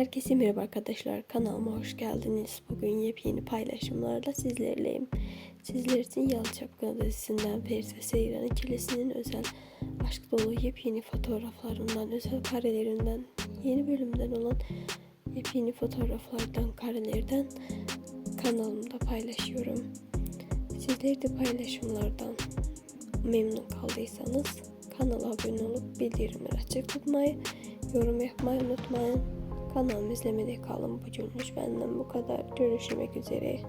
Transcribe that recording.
Herkese merhaba arkadaşlar. Kanalıma hoş geldiniz. Bugün yepyeni paylaşımlarla sizlerleyim. Sizler için Yalı Çapkını dizisinden Ferise Seyran ikilisinin özel aşk dolu yepyeni fotoğraflarından, özel karelerinden, yeni bölümden olan yepyeni fotoğraflardan, karelerden kanalımda paylaşıyorum. Sizler de paylaşımlardan memnun kaldıysanız kanala abone olup bildirimleri açık tutmayı, yorum yapmayı unutmayın. Kanalımı izlemede kalın. Bugünlük benden bu kadar. Görüşmek üzere.